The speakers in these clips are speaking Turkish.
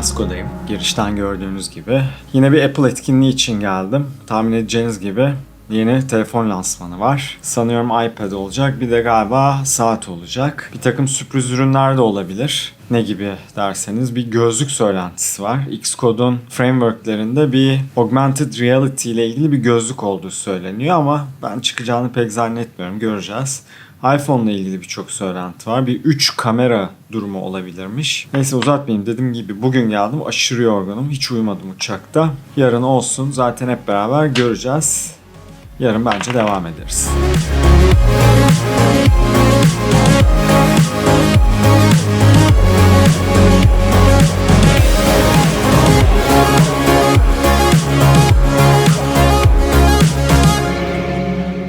Francisco'dayım. Girişten gördüğünüz gibi. Yine bir Apple etkinliği için geldim. Tahmin edeceğiniz gibi yeni telefon lansmanı var. Sanıyorum iPad olacak. Bir de galiba saat olacak. Bir takım sürpriz ürünler de olabilir. Ne gibi derseniz bir gözlük söylentisi var. Xcode'un frameworklerinde bir augmented reality ile ilgili bir gözlük olduğu söyleniyor ama ben çıkacağını pek zannetmiyorum. Göreceğiz. iPhone ile ilgili birçok söylenti var. Bir 3 kamera durumu olabilirmiş. Neyse uzatmayayım. Dediğim gibi bugün geldim. Aşırı yorgunum. Hiç uyumadım uçakta. Yarın olsun. Zaten hep beraber göreceğiz. Yarın bence devam ederiz.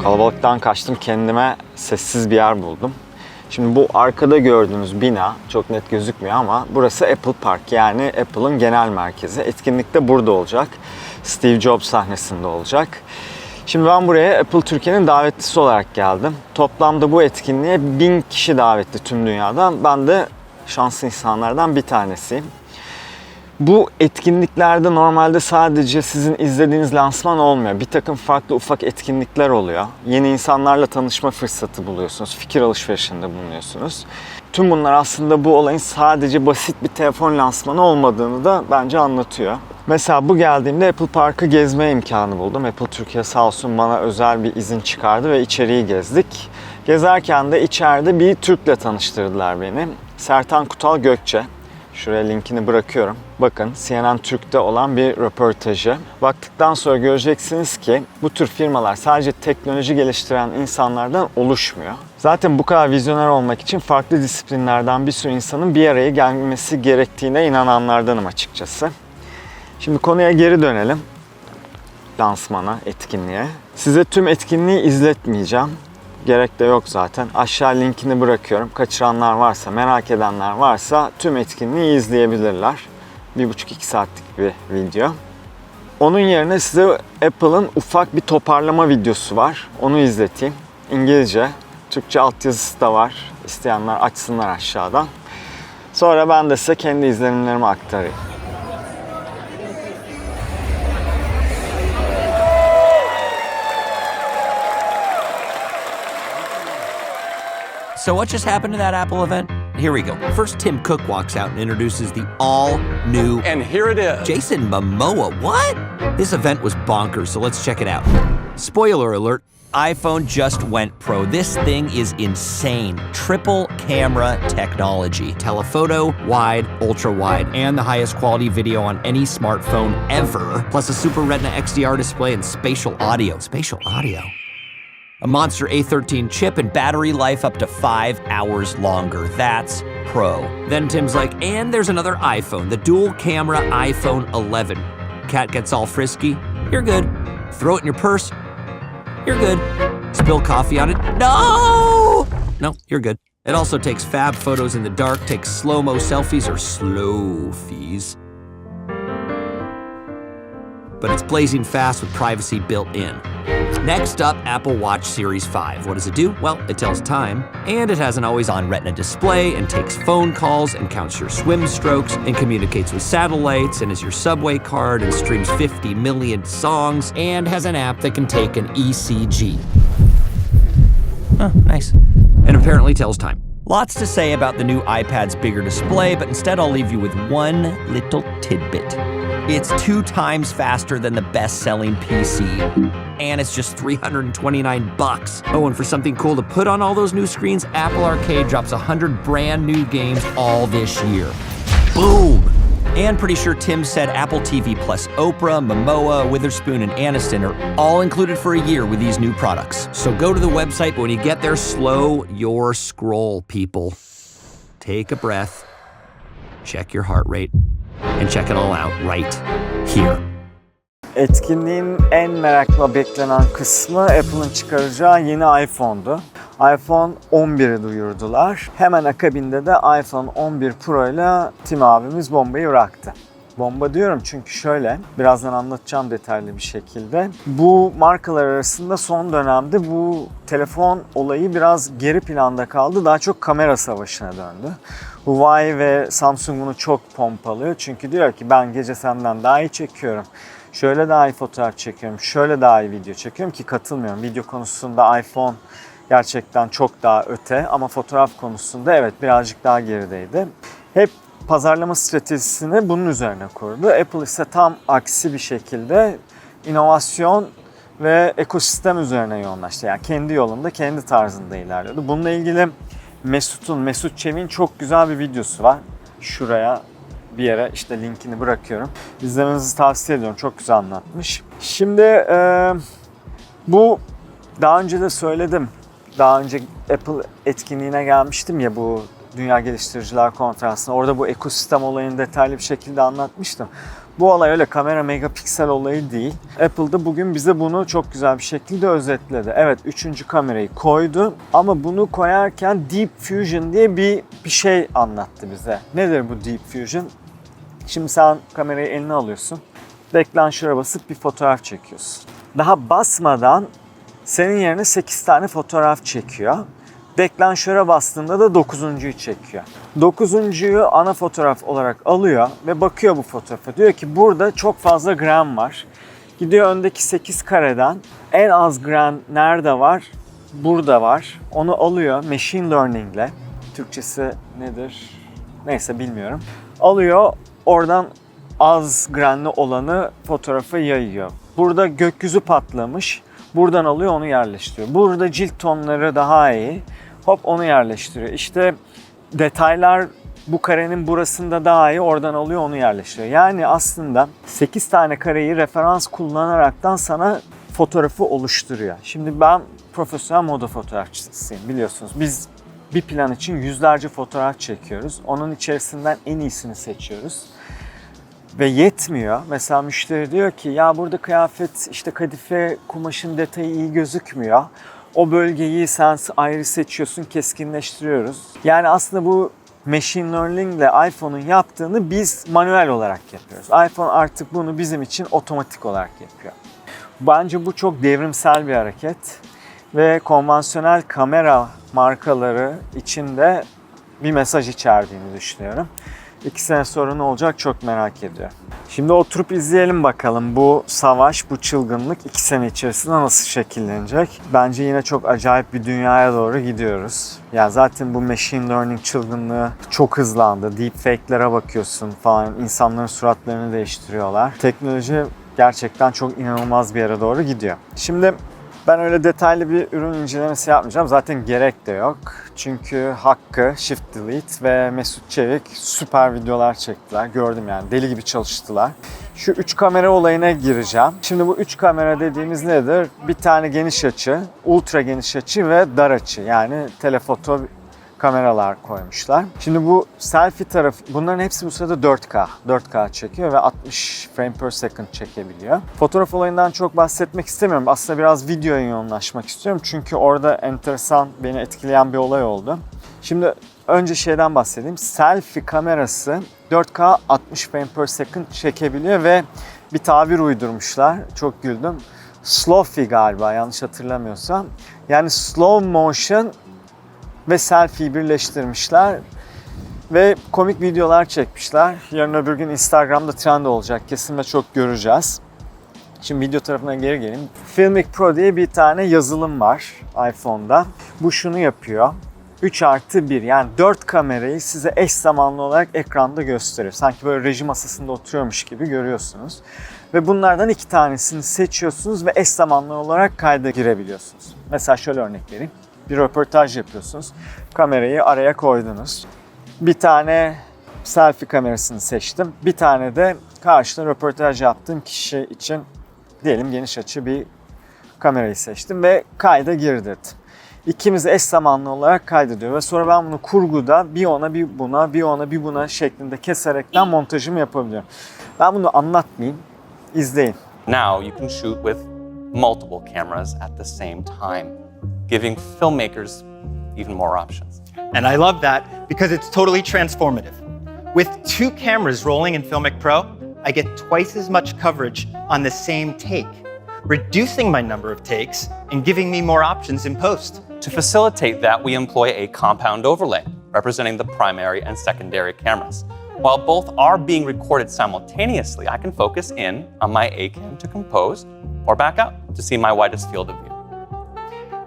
Kalabalıktan kaçtım kendime sessiz bir yer buldum. Şimdi bu arkada gördüğünüz bina çok net gözükmüyor ama burası Apple Park yani Apple'ın genel merkezi. Etkinlik de burada olacak. Steve Jobs sahnesinde olacak. Şimdi ben buraya Apple Türkiye'nin davetlisi olarak geldim. Toplamda bu etkinliğe bin kişi davetli tüm dünyadan. Ben de şanslı insanlardan bir tanesiyim. Bu etkinliklerde normalde sadece sizin izlediğiniz lansman olmuyor. Bir takım farklı ufak etkinlikler oluyor. Yeni insanlarla tanışma fırsatı buluyorsunuz. Fikir alışverişinde bulunuyorsunuz. Tüm bunlar aslında bu olayın sadece basit bir telefon lansmanı olmadığını da bence anlatıyor. Mesela bu geldiğimde Apple Park'ı gezme imkanı buldum. Apple Türkiye sağ olsun bana özel bir izin çıkardı ve içeriği gezdik. Gezerken de içeride bir Türk'le tanıştırdılar beni. Sertan Kutal Gökçe. Şuraya linkini bırakıyorum. Bakın CNN Türk'te olan bir röportajı. Baktıktan sonra göreceksiniz ki bu tür firmalar sadece teknoloji geliştiren insanlardan oluşmuyor. Zaten bu kadar vizyoner olmak için farklı disiplinlerden bir sürü insanın bir araya gelmesi gerektiğine inananlardanım açıkçası. Şimdi konuya geri dönelim. Lansmana, etkinliğe. Size tüm etkinliği izletmeyeceğim. Gerek de yok zaten. Aşağı linkini bırakıyorum. Kaçıranlar varsa, merak edenler varsa tüm etkinliği izleyebilirler. 1,5-2 saatlik bir video. Onun yerine size Apple'ın ufak bir toparlama videosu var. Onu izleteyim. İngilizce, Türkçe altyazısı da var. İsteyenler açsınlar aşağıdan. Sonra ben de size kendi izlenimlerimi aktarayım. So, what just happened to that Apple event? Here we go. First, Tim Cook walks out and introduces the all new And here it is. Jason Momoa. What? This event was bonkers, so let's check it out. Spoiler alert iPhone just went pro. This thing is insane. Triple camera technology, telephoto, wide, ultra wide, and the highest quality video on any smartphone ever. Plus a Super Retina XDR display and spatial audio. Spatial audio? A Monster A13 chip and battery life up to five hours longer. That's pro. Then Tim's like, and there's another iPhone, the dual camera iPhone 11. Cat gets all frisky. You're good. Throw it in your purse. You're good. Spill coffee on it. No! No, you're good. It also takes fab photos in the dark, takes slow mo selfies or slow fees. But it's blazing fast with privacy built in. Next up, Apple Watch Series 5. What does it do? Well, it tells time, and it has an always on retina display, and takes phone calls, and counts your swim strokes, and communicates with satellites, and is your subway card, and streams 50 million songs, and has an app that can take an ECG. Oh, nice. And apparently tells time. Lots to say about the new iPad's bigger display, but instead I'll leave you with one little tidbit. It's two times faster than the best-selling PC, and it's just 329 bucks. Oh, and for something cool to put on all those new screens, Apple Arcade drops 100 brand new games all this year. Boom! And pretty sure Tim said Apple TV plus Oprah, Momoa, Witherspoon, and Aniston are all included for a year with these new products. So go to the website, but when you get there, slow your scroll, people. Take a breath, check your heart rate, and check it all out right here. Etkinliğin en merakla beklenen kısmı Apple'ın çıkaracağı yeni iPhone'du. iPhone 11'i duyurdular. Hemen akabinde de iPhone 11 Pro ile Tim abimiz bombayı bıraktı. Bomba diyorum çünkü şöyle, birazdan anlatacağım detaylı bir şekilde. Bu markalar arasında son dönemde bu telefon olayı biraz geri planda kaldı. Daha çok kamera savaşına döndü. Huawei ve Samsung bunu çok pompalıyor. Çünkü diyor ki ben gece senden daha iyi çekiyorum. Şöyle daha iyi fotoğraf çekiyorum. Şöyle daha iyi video çekiyorum ki katılmıyorum. Video konusunda iPhone gerçekten çok daha öte ama fotoğraf konusunda evet birazcık daha gerideydi. Hep pazarlama stratejisini bunun üzerine kurdu. Apple ise tam aksi bir şekilde inovasyon ve ekosistem üzerine yoğunlaştı. Yani kendi yolunda, kendi tarzında ilerliyordu. Bununla ilgili Mesut'un, Mesut Çevik'in çok güzel bir videosu var. Şuraya bir yere işte linkini bırakıyorum. İzlemenizi tavsiye ediyorum. Çok güzel anlatmış. Şimdi e, bu daha önce de söyledim. Daha önce Apple etkinliğine gelmiştim ya bu Dünya Geliştiriciler Konferansı'na. Orada bu ekosistem olayını detaylı bir şekilde anlatmıştım. Bu olay öyle kamera megapiksel olayı değil. Apple da bugün bize bunu çok güzel bir şekilde özetledi. Evet üçüncü kamerayı koydu ama bunu koyarken Deep Fusion diye bir, bir şey anlattı bize. Nedir bu Deep Fusion? Şimdi sen kamerayı eline alıyorsun. Deklanşöre basıp bir fotoğraf çekiyorsun. Daha basmadan senin yerine 8 tane fotoğraf çekiyor. Deklanşöre bastığında da 9.'yu çekiyor. 9.yu ana fotoğraf olarak alıyor ve bakıyor bu fotoğrafa. Diyor ki burada çok fazla gram var. Gidiyor öndeki 8 kareden en az gram nerede var? Burada var. Onu alıyor machine learning ile. Türkçesi nedir? Neyse bilmiyorum. Alıyor oradan az granlı olanı fotoğrafa yayıyor. Burada gökyüzü patlamış. Buradan alıyor onu yerleştiriyor. Burada cilt tonları daha iyi. Hop onu yerleştiriyor. İşte detaylar bu karenin burasında daha iyi oradan alıyor onu yerleştiriyor. Yani aslında 8 tane kareyi referans kullanaraktan sana fotoğrafı oluşturuyor. Şimdi ben profesyonel moda fotoğrafçısıyım biliyorsunuz. Biz bir plan için yüzlerce fotoğraf çekiyoruz. Onun içerisinden en iyisini seçiyoruz ve yetmiyor. Mesela müşteri diyor ki ya burada kıyafet işte kadife kumaşın detayı iyi gözükmüyor. O bölgeyi sen ayrı seçiyorsun, keskinleştiriyoruz. Yani aslında bu machine learning ile iPhone'un yaptığını biz manuel olarak yapıyoruz. iPhone artık bunu bizim için otomatik olarak yapıyor. Bence bu çok devrimsel bir hareket ve konvansiyonel kamera markaları için de bir mesaj içerdiğini düşünüyorum. İki sene sonra ne olacak çok merak ediyorum. Şimdi oturup izleyelim bakalım bu savaş, bu çılgınlık iki sene içerisinde nasıl şekillenecek. Bence yine çok acayip bir dünyaya doğru gidiyoruz. Ya zaten bu machine learning çılgınlığı çok hızlandı. Deepfake'lere bakıyorsun falan. insanların suratlarını değiştiriyorlar. Teknoloji gerçekten çok inanılmaz bir yere doğru gidiyor. Şimdi ben öyle detaylı bir ürün incelemesi yapmayacağım. Zaten gerek de yok. Çünkü Hakkı, Shift Delete ve Mesut Çevik süper videolar çektiler. Gördüm yani deli gibi çalıştılar. Şu üç kamera olayına gireceğim. Şimdi bu üç kamera dediğimiz nedir? Bir tane geniş açı, ultra geniş açı ve dar açı. Yani telefoto kameralar koymuşlar. Şimdi bu selfie tarafı, bunların hepsi bu sırada 4K. 4K çekiyor ve 60 frame per second çekebiliyor. Fotoğraf olayından çok bahsetmek istemiyorum. Aslında biraz videoya yoğunlaşmak istiyorum. Çünkü orada enteresan, beni etkileyen bir olay oldu. Şimdi önce şeyden bahsedeyim. Selfie kamerası 4K 60 frame per second çekebiliyor ve bir tabir uydurmuşlar. Çok güldüm. Slow galiba yanlış hatırlamıyorsam. Yani slow motion ve selfie birleştirmişler ve komik videolar çekmişler. Yarın öbür gün Instagram'da trend olacak kesin ve çok göreceğiz. Şimdi video tarafına geri gelin. Filmic Pro diye bir tane yazılım var iPhone'da. Bu şunu yapıyor. 3 artı 1 yani 4 kamerayı size eş zamanlı olarak ekranda gösterir. Sanki böyle reji masasında oturuyormuş gibi görüyorsunuz. Ve bunlardan iki tanesini seçiyorsunuz ve eş zamanlı olarak kayda girebiliyorsunuz. Mesela şöyle örnek vereyim bir röportaj yapıyorsunuz. Kamerayı araya koydunuz. Bir tane selfie kamerasını seçtim. Bir tane de karşıda röportaj yaptığım kişi için diyelim geniş açı bir kamerayı seçtim ve kayda girdirdim. İkimiz eş zamanlı olarak kaydediyor ve sonra ben bunu kurguda bir ona bir buna bir ona bir buna şeklinde keserekten montajımı yapabiliyorum. Ben bunu anlatmayayım. İzleyin. Now you can shoot with multiple cameras at the same time, giving filmmakers even more options. And I love that because it's totally transformative. With two cameras rolling in Filmic Pro, I get twice as much coverage on the same take, reducing my number of takes and giving me more options in post. To facilitate that, we employ a compound overlay representing the primary and secondary cameras. While both are being recorded simultaneously, I can focus in on my A cam to compose or back out to see my widest field of view.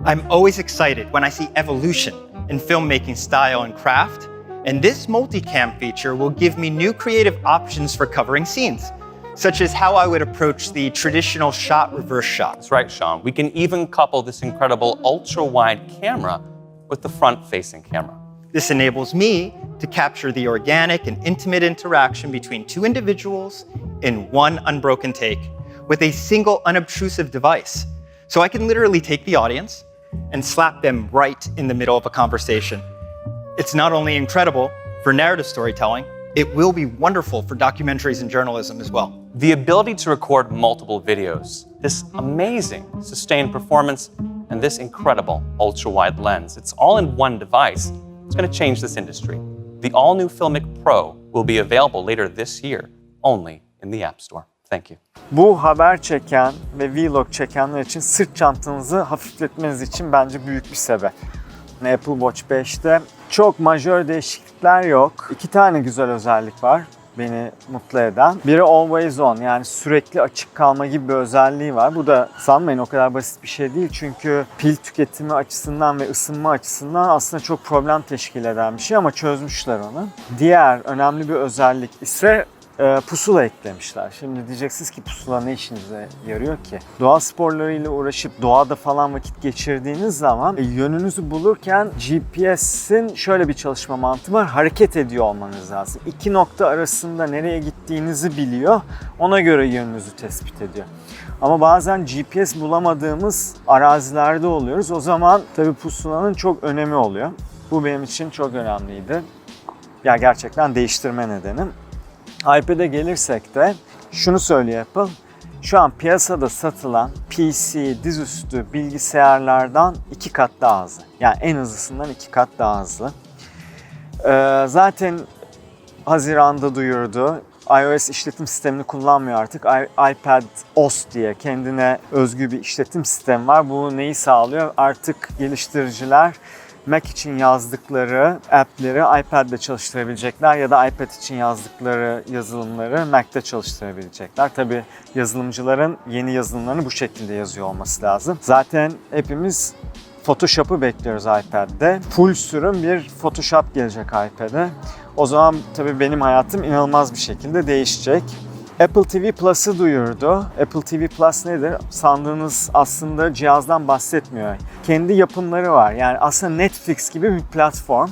I'm always excited when I see evolution in filmmaking style and craft, and this multicam feature will give me new creative options for covering scenes, such as how I would approach the traditional shot reverse shot. That's right, Sean. We can even couple this incredible ultra wide camera with the front facing camera. This enables me to capture the organic and intimate interaction between two individuals in one unbroken take with a single unobtrusive device. So I can literally take the audience and slap them right in the middle of a conversation. It's not only incredible for narrative storytelling, it will be wonderful for documentaries and journalism as well. The ability to record multiple videos, this amazing sustained performance, and this incredible ultra wide lens. It's all in one device. It's going to change this industry. The all new Filmic Pro will be available later this year, only in the App Store. Thank you. Bu haber çeken ve vlog çekenler için sırt çantanızı hafifletmeniz için bence büyük bir sebep. Apple Watch 5'te çok majör değişiklikler yok. İki tane güzel özellik var beni mutlu eden. Biri always on yani sürekli açık kalma gibi bir özelliği var. Bu da sanmayın o kadar basit bir şey değil. Çünkü pil tüketimi açısından ve ısınma açısından aslında çok problem teşkil eden bir şey ama çözmüşler onu. Diğer önemli bir özellik ise e, pusula eklemişler. Şimdi diyeceksiniz ki pusula ne işinize yarıyor ki? Doğa sporlarıyla uğraşıp doğada falan vakit geçirdiğiniz zaman e, yönünüzü bulurken GPS'in şöyle bir çalışma mantığı var. Hareket ediyor olmanız lazım. İki nokta arasında nereye gittiğinizi biliyor. Ona göre yönünüzü tespit ediyor. Ama bazen GPS bulamadığımız arazilerde oluyoruz. O zaman tabii pusulanın çok önemi oluyor. Bu benim için çok önemliydi. Ya gerçekten değiştirme nedenim. iPad'e gelirsek de şunu söylüyor Apple. Şu an piyasada satılan PC, dizüstü bilgisayarlardan iki kat daha hızlı. Yani en hızlısından iki kat daha hızlı. Ee, zaten Haziran'da duyurdu. iOS işletim sistemini kullanmıyor artık. I- iPad OS diye kendine özgü bir işletim sistemi var. Bu neyi sağlıyor? Artık geliştiriciler Mac için yazdıkları app'leri iPad'de çalıştırabilecekler ya da iPad için yazdıkları yazılımları Mac'te çalıştırabilecekler. Tabi yazılımcıların yeni yazılımlarını bu şekilde yazıyor olması lazım. Zaten hepimiz Photoshop'u bekliyoruz iPad'de. Full sürüm bir Photoshop gelecek iPad'e. O zaman tabii benim hayatım inanılmaz bir şekilde değişecek. Apple TV Plus'ı duyurdu. Apple TV Plus nedir? Sandığınız aslında cihazdan bahsetmiyor. Kendi yapımları var. Yani aslında Netflix gibi bir platform.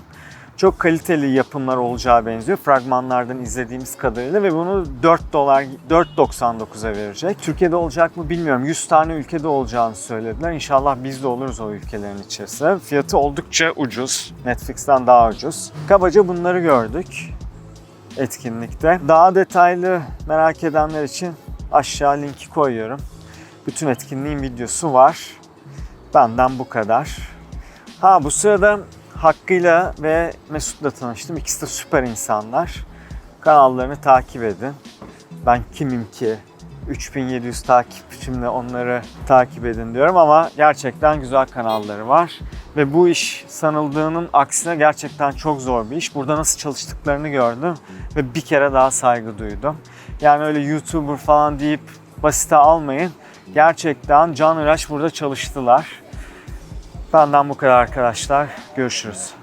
Çok kaliteli yapımlar olacağı benziyor fragmanlardan izlediğimiz kadarıyla ve bunu 4 dolar 4.99'a verecek. Türkiye'de olacak mı bilmiyorum. 100 tane ülkede olacağını söylediler. İnşallah biz de oluruz o ülkelerin içerisinde. Fiyatı oldukça ucuz. Netflix'ten daha ucuz. Kabaca bunları gördük etkinlikte. Daha detaylı merak edenler için aşağı linki koyuyorum. Bütün etkinliğin videosu var. Benden bu kadar. Ha bu sırada Hakkı'yla ve Mesut'la tanıştım. İkisi de süper insanlar. Kanallarını takip edin. Ben kimim ki? 3700 takipçimle onları takip edin diyorum ama gerçekten güzel kanalları var. Ve bu iş sanıldığının aksine gerçekten çok zor bir iş. Burada nasıl çalıştıklarını gördüm ve bir kere daha saygı duydum. Yani öyle YouTuber falan deyip basite almayın. Gerçekten can ilaç burada çalıştılar. Benden bu kadar arkadaşlar. Görüşürüz.